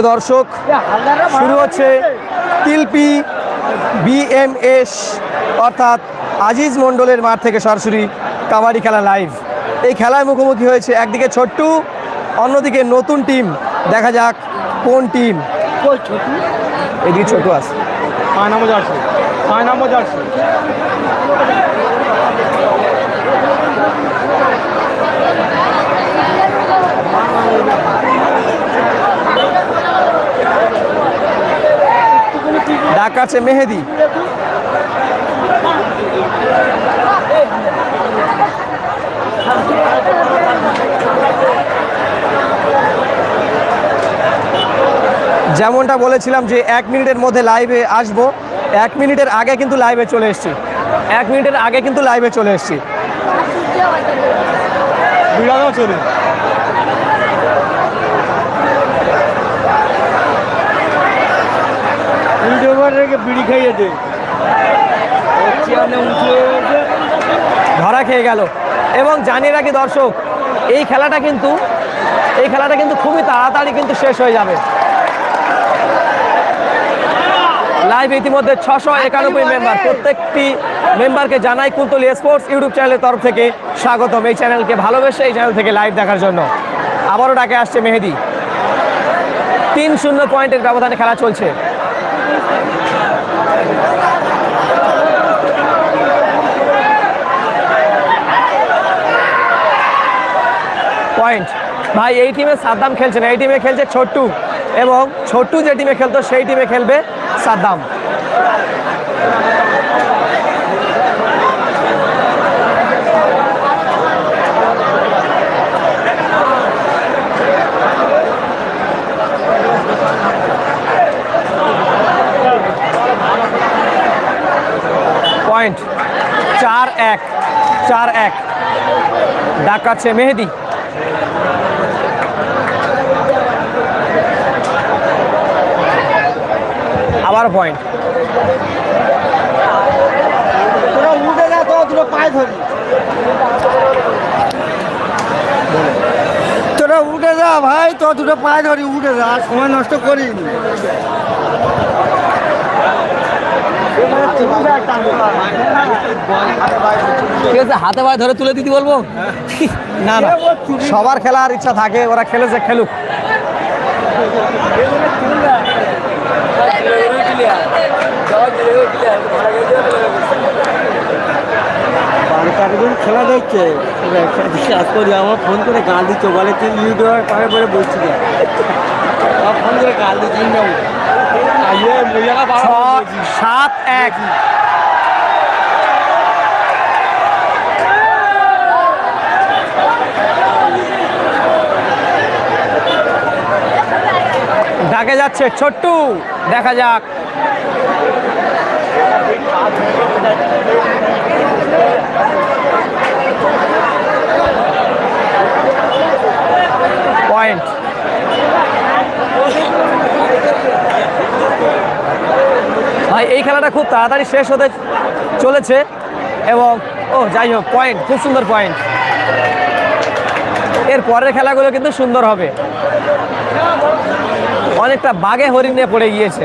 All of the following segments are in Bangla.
প্রিয় দর্শক, শুরু হচ্ছে তিলপি বিএমএস, অর্থাৎ আজিজ মণ্ডলের মাঠ থেকে সরাসরি কাবাডি খেলা লাইভ। এই খেলায় মুখোমুখি হয়েছে একদিকে ছোট্টু, অন্যদিকে নতুন টিম। দেখা যাক কোন টিম এদিকে ছোটু আছে। পাঁচ নম্বর আছে মেহেদি। যেমনটা বলেছিলাম যে এক মিনিটের মধ্যে লাইভে আসব। এক মিনিটের আগে কিন্তু লাইভে চলে এসেছি। এক মিনিটের আগে কিন্তু লাইভে চলে এসেছি। বিড়ালও চলে। বিড়ি খাইয়ে দে। ধরা খেয়ে গেল। এবং জানিয়ে রাখি দর্শক এই খেলাটা কিন্তু এই খেলাটা কিন্তু খুবই তাড়াতাড়ি কিন্তু শেষ হয়ে যাবে। লাইভ ইতিমধ্যে ছশো একানব্বই মেম্বার প্রত্যেকটি মেম্বারকে জানাই কুন্তলি স্পোর্টস ইউটিউব চ্যানেলের তরফ থেকে স্বাগতম। এই চ্যানেলকে ভালোবেসে এই চ্যানেল থেকে লাইভ দেখার জন্য। আবারও ডাকে আসছে মেহেদি। তিন শূন্য পয়েন্টের ব্যবধানে খেলা চলছে। পয়েন্ট ভাই, এই টিমে সাদ্দাম খেলছে না, এই টিমে খেলছে ছোট্টু। এবং ছোট্টু যে টিমে খেলতো, সেই টিমে খেলবে সাদ্দাম পয়েন্ট চার এক, চার এক। ডাকাচ্ছে মেহেদি। আবার পয়েন্ট তোরা উঠে দুটো পায়ে ধরি তোরা উঠে যা ভাই তো দুটো পায়ে ধরি উঠে যা, সময় নষ্ট করিনি ঠিক আছে হাতে পায়ে ধরে তুলে দিতে বলব? না না। সবার খেলার ইচ্ছা থাকে ওরা খেলেছে খেলুক। চারজন খেলা দেখছে। বিশ্বাস করি আমার ফোন করে গাল দিচ্ছে বলে তুই ইউটিউবার পায়ে পরে বলছি ফোন করে গাল দিচ্ছি সাত এক। ডাকে যাচ্ছে ছোট্টু দেখা যাক পয়েন্ট ভাই, এই খেলাটা খুব তাড়াতাড়ি শেষ হতে চলেছে এবং, ও, যাই হোক পয়েন্ট খুব সুন্দর পয়েন্ট এর পরের খেলাগুলো কিন্তু সুন্দর হবে। অনেকটা হরিণ নিয়ে পড়ে গিয়েছে।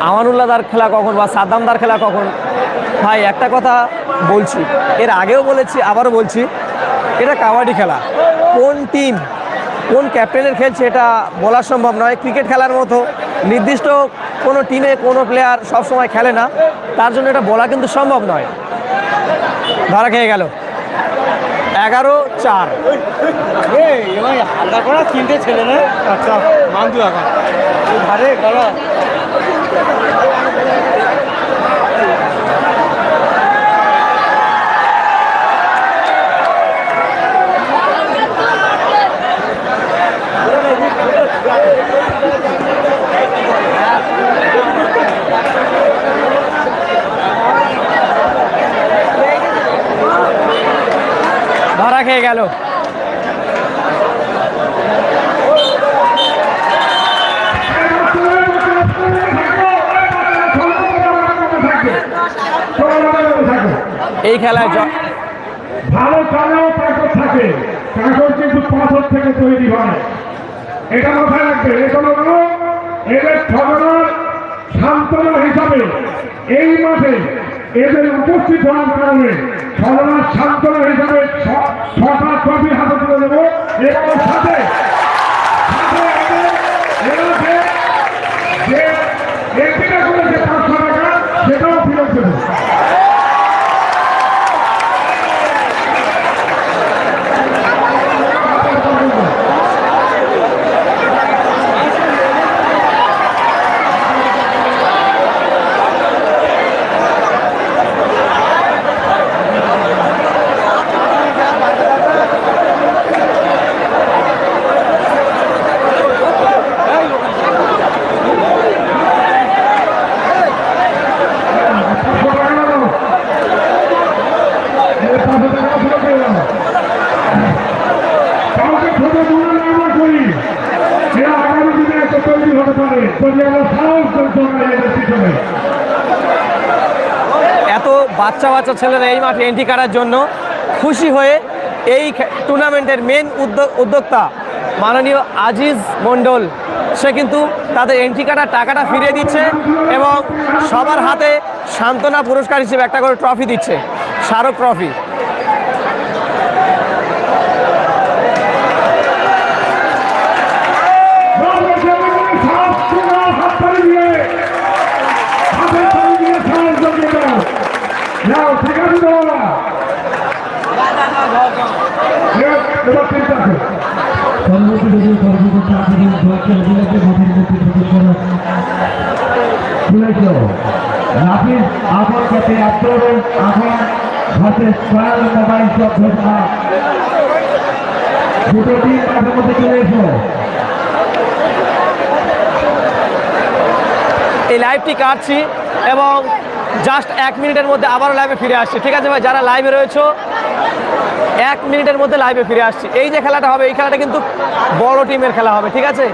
আমানুল্লাহদার খেলা কখন বা সাদ্দামদার খেলা কখন? ভাই, একটা কথা বলছি। এর আগেও বলেছি, আবারও বলছি, এটা কাবাডি খেলা। কোন টিম, কোন ক্যাপ্টেনের খেলছে এটা বলা সম্ভব নয়। ক্রিকেট খেলার মতো নির্দিষ্ট কোনো টিমে কোনো প্লেয়ার সবসময় খেলে না। তার জন্য এটা বলা কিন্তু সম্ভব নয়। ধরা খেয়ে গেল। এগারো, চার। হাল্লা করা তিনটে ছেলে না? আচ্ছা মান্দু এখন। ধারে গলা এই খেলায় ভালো চালেও কাগজ থাকে। কাগজ কিন্তু পাথর থেকে তৈরি হয়। এটা মাথায় রাখবে এগুলো এদের ঠকানোর সান্ত্বনা হিসাবে। এই মাঠে এদের উপস্থিত হওয়ার কারণে সর্বনাশ সান্ত্বনা হিসাবে ছটা ট্রফি হাতে তুলে দেবো। এবং সাথে সাথে যে- যে করেছে পাঁচশো টাকা, সেটাও ফেরত দেবো কাউকে ছোট মনে না আমরা করি এরা আগামী দিনে একটা তৈরি হতে পারে যদি আমরা সাহস করতে পারি এদের পিছনে এত বাচ্চা বাচ্চা ছেলেরা এই মাঠে এন্ট্রি করার জন্য খুশি হয়ে এই টুর্নামেন্টের মেন উদ্যোক্তা মাননীয় আজিজ মণ্ডল। সে কিন্তু তাদের এন্ট্রি কাটার টাকাটা ফিরিয়ে দিচ্ছে এবং সবার হাতে সান্ত্বনা পুরস্কার হিসেবে একটা করে ট্রফি দিচ্ছে স্মারক ট্রফি যাও ঠিক আছে তো বাবা এবার এবার চিন্তা করো পরবর্তী ভিডিও সর্বপ্রথম আপনাদের দলকে অভিনন্দন মাঠের মধ্যে প্রবেশ করা শুনেছ রাফিজ আপন কাছে আত্মরণ এখন হাতে স্কয়ার মোবাইল সব ঘটনা দুটো টিম মাঠের মধ্যে চলে এসো এই লাইভটি কাটছি এবং জাস্ট এক মিনিটের মধ্যে আবারও লাইভে ফিরে আসছি। ঠিক আছে ভাই, যারা লাইভে রয়েছো, এক মিনিটের মধ্যে লাইভে ফিরে আসছি। এই যে খেলাটা হবে, এই খেলাটা কিন্তু বড় টিমের খেলা হবে, ঠিক আছে?